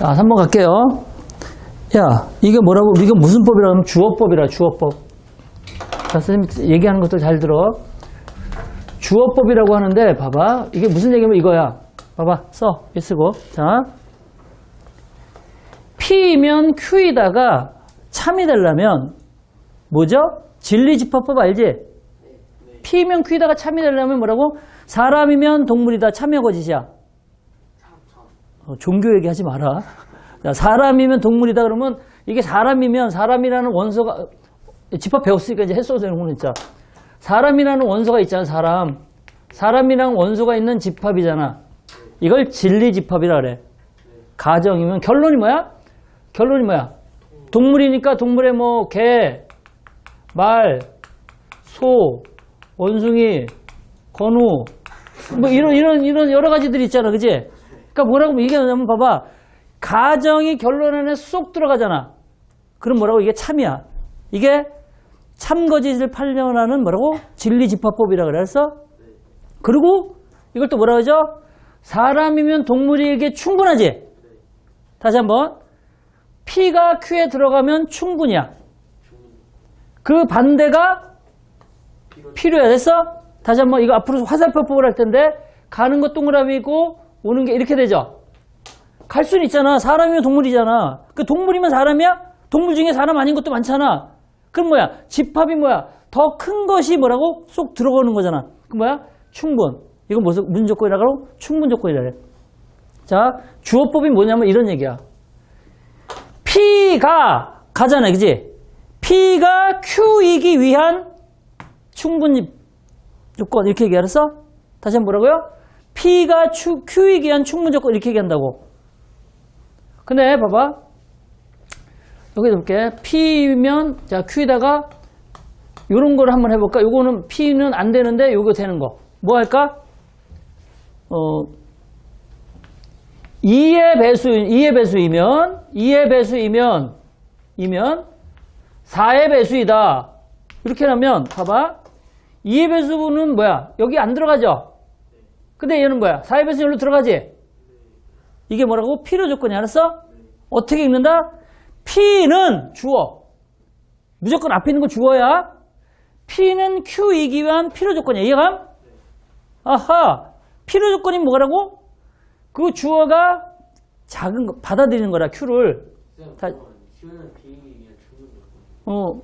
자, 3번 갈게요. 야, 이게 뭐라고, 이게 무슨 법이라 하면 주어법이라, 주어법. 자, 선생님 얘기하는 것들 잘 들어. 주어법이라고 하는데, 봐봐. 이게 무슨 얘기면 이거야. 봐봐. 써. 이 쓰고. 자. P면 Q이다가 참이 되려면, 뭐죠? 진리집합법 알지? P면 Q이다가 참이 되려면 뭐라고? 사람이면 동물이다. 참여 거짓이야. 어, 종교 얘기하지 마라. 자, 사람이면 동물이다 그러면 이게 사람이면 사람이라는 원소가 집합 배웠으니까 이제 했어도 되는구나 진짜. 사람이라는 원소가 있잖아 사람. 사람이랑 원소가 있는 집합이잖아. 이걸 진리 집합이라 그래. 가정이면 결론이 뭐야? 결론이 뭐야? 동물이니까 동물의 뭐 개, 말, 소, 원숭이, 건우 뭐 이런 이런 이런 여러 가지들이 있잖아. 그지? 그러니까 뭐라고 얘기하냐면 봐봐. 가정이 결론 안에 쏙 들어가잖아. 그럼 뭐라고 이게 참이야. 이게 참거짓을 팔려나는 뭐라고? 진리집합법이라 그래서 그리고 이걸 또 뭐라 그러죠? 사람이면 동물에게 충분하지. 다시 한번 P가 Q에 들어가면 충분이야. 그 반대가 필요해. 됐어? 다시 한번 이거 앞으로 화살표법을 할 텐데 가는 거 동그라미고 오는 게 이렇게 되죠. 갈 수는 있잖아. 사람이면 동물이잖아. 그 동물이면 사람이야? 동물 중에 사람 아닌 것도 많잖아. 그럼 뭐야? 집합이 뭐야? 더 큰 것이 뭐라고? 쏙 들어가는 거잖아. 그 뭐야? 충분. 이건 무슨 무슨 조건이라고? 충분 조건이라 그래. 자, 주어법이 뭐냐면 이런 얘기야. P가 가잖아. 그지? P가 Q이기 위한 충분 조건 이렇게 얘기했어? 다시 한번 뭐라고요? P가 추- Q이기 위한 충분 조건 이렇게 얘기한다고. 근데 봐봐. 여기 볼게. P면 자 Q에다가 요런 거를 한번 해볼까? 요거는 P는 안 되는데 요거 되는 거. 뭐 할까? 어 2의 배수 2의 배수이면 2의 배수이면 이면 4의 배수이다. 이렇게 하면 봐봐. 2의 배수는 뭐야? 여기 안 들어가죠? 근데 얘는 뭐야? 4의 배수 여기로 들어가지? 이게 뭐라고? 필요 조건이 알았어? 어떻게 읽는다? P는 주어. 무조건 앞에 있는 거 주어야. P는 Q이기 위한 필요 조건이야. 이해감? 아하. 필요 조건이 뭐라고? 그 주어가 작은 거, 받아들이는 거라, Q를. 다- 조건. 어,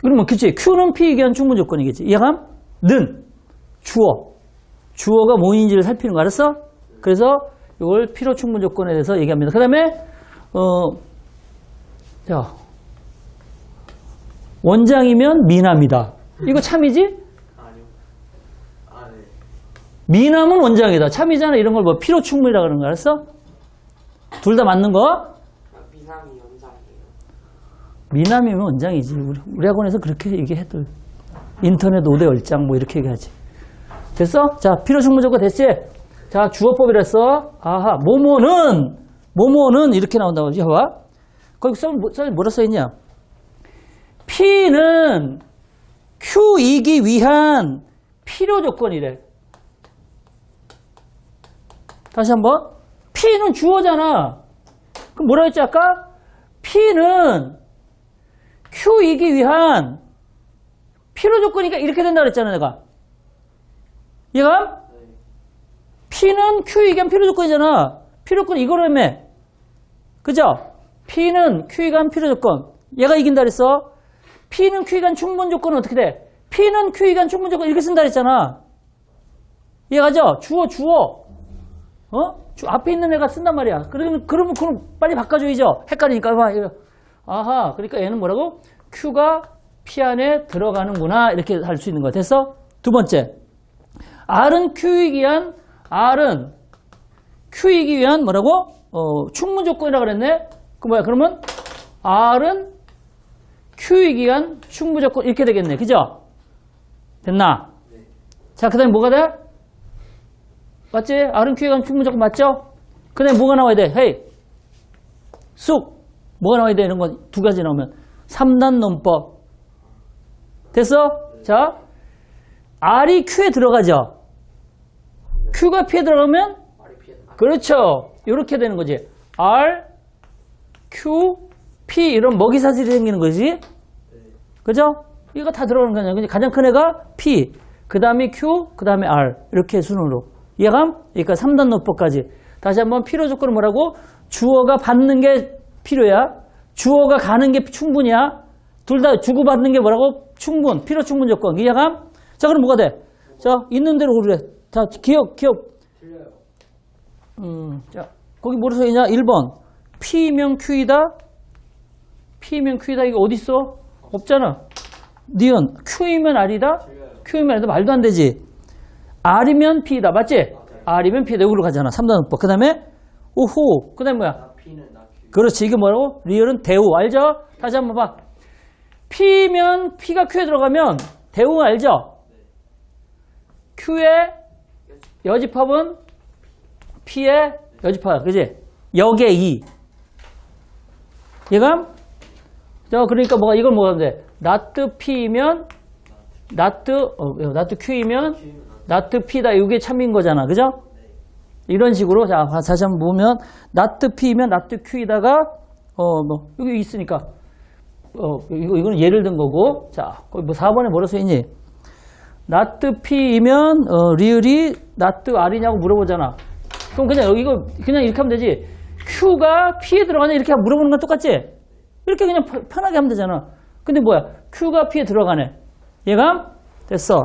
그러면 그치. Q는 P이기 위한 충분 조건이겠지. 이해감? 는. 주어. 주어가 뭐인지를 살피는 거 알았어? 그래서 이걸 필요 충분 조건에 대해서 얘기합니다. 그 다음에, 어, 자, 원장이면 미남이다. 이거 참이지? 아니요. 미남은 원장이다. 참이잖아. 이런 걸 뭐 필요 충분이라 그러는 거 알았어? 둘 다 맞는 거? 아, 미삼이 연장이에요. 미남이면 원장이지. 우리, 우리 학원에서 그렇게 얘기해도 인터넷 5대 10장 뭐 이렇게 얘기하지. 됐어? 자, 필요 충분 조건 됐지? 자, 주어법이랬어. 아하, 모모는, 모모는 이렇게 나온다고 하지. 봐봐. 거기 써, 뭐, 써, 뭐라 써있냐? P는 Q이기 위한 필요 조건이래. 다시 한 번. P는 주어잖아. 그럼 뭐라 했지, 아까? P는 Q이기 위한 필요 조건이니까 이렇게 된다 그랬잖아, 내가. 네. P는 Q이기 위한 필요 조건이잖아. 필요 조건 이거라며. 그죠? P는 Q이기 위한 필요 조건. 얘가 이긴다 그랬어. P는 Q이기 위한 충분 조건은 어떻게 돼? P는 Q이기 위한 충분 조건 이렇게 쓴다 그랬잖아. 이해가죠? 주어, 주어. 어? 주- 앞에 있는 애가 쓴단 말이야. 그러면, 그러면, 그럼 빨리 바꿔줘야죠. 헷갈리니까. 아하. 그러니까 얘는 뭐라고? Q가 P 안에 들어가는구나. 이렇게 할 수 있는 거야. 됐어? 두 번째. R은 Q이기 위한, R은 Q이기 위한 뭐라고? 어, 충분 조건이라고 그랬네? 그 뭐야? 그러면 R은 Q이기 위한 충분 조건 이렇게 되겠네. 그죠? 됐나? 네. 자, 그 다음에 뭐가 돼? 맞지? R은 Q에 관한 충분 조건 맞죠? 그 다음에 뭐가 나와야 돼? 헤이! 쑥! 뭐가 나와야 돼? 이런 거 두 가지 나오면. 3단 논법. 됐어? 자, R이 Q에 들어가죠? Q가 P에 들어가면? 그렇죠. 이렇게 되는 거지. R, Q, P 이런 먹이 사슬이 생기는 거지. 네. 그죠? 이거 다 들어가는 거냐. 근데 가장 큰 애가 P, 그 다음에 Q, 그 다음에 R. 이렇게 순으로. 이해감? 그러니까 3단 노법까지. 다시 한번 필요 조건은 뭐라고? 주어가 받는 게 필요야. 주어가 가는 게 충분이야. 둘 다 주고받는 게 뭐라고? 충분. 필요 충분 조건. 이해감? 자, 그럼 뭐가 돼? 자, 있는 대로 그래. 자, 기억, 기억. 음, 자, 거기 뭐로 써 있냐? 1번. P면 Q이다. P면 Q이다. 이거 어디 있어? 없잖아. 니은. Q이면 R이다. Q이면 R이다. 말도 안 되지. R이면 P이다. 맞지? R이면 P다. 이걸로 가잖아. 3단 문법. 그 다음에 오호. 그 다음에 뭐야? 그렇지. 이게 뭐라고? 리얼은 대우. 알죠? 다시 한번 봐. P면 P가 Q에 들어가면 대우 알죠? Q의 여집합은 P의 여집합. 그지? 역의 2. 얘가? 자, 그러니까 뭐가, 이걸 뭐가 돼? 나트 P면, 나트, 어, 나트 Q이면, Q는 나트 P다. 이게 참인 거잖아. 그죠? 이런 식으로, 자, 다시 한번 보면, 나트 P면 나트 Q이다가, 어, 뭐, 여기 있으니까, 어, 이거, 이거는 예를 든 거고, 자, 거기 뭐 4번에 뭐라 써 있니? 나트 P이면, 어, 리을이 나트 R이냐고 물어보잖아. 그럼 그냥 이거, 그냥 이렇게 하면 되지. Q가 P에 들어가냐? 이렇게 물어보는 건 똑같지? 이렇게 그냥 편- 편하게 하면 되잖아. 근데 뭐야? Q가 P에 들어가네. 얘가? 됐어.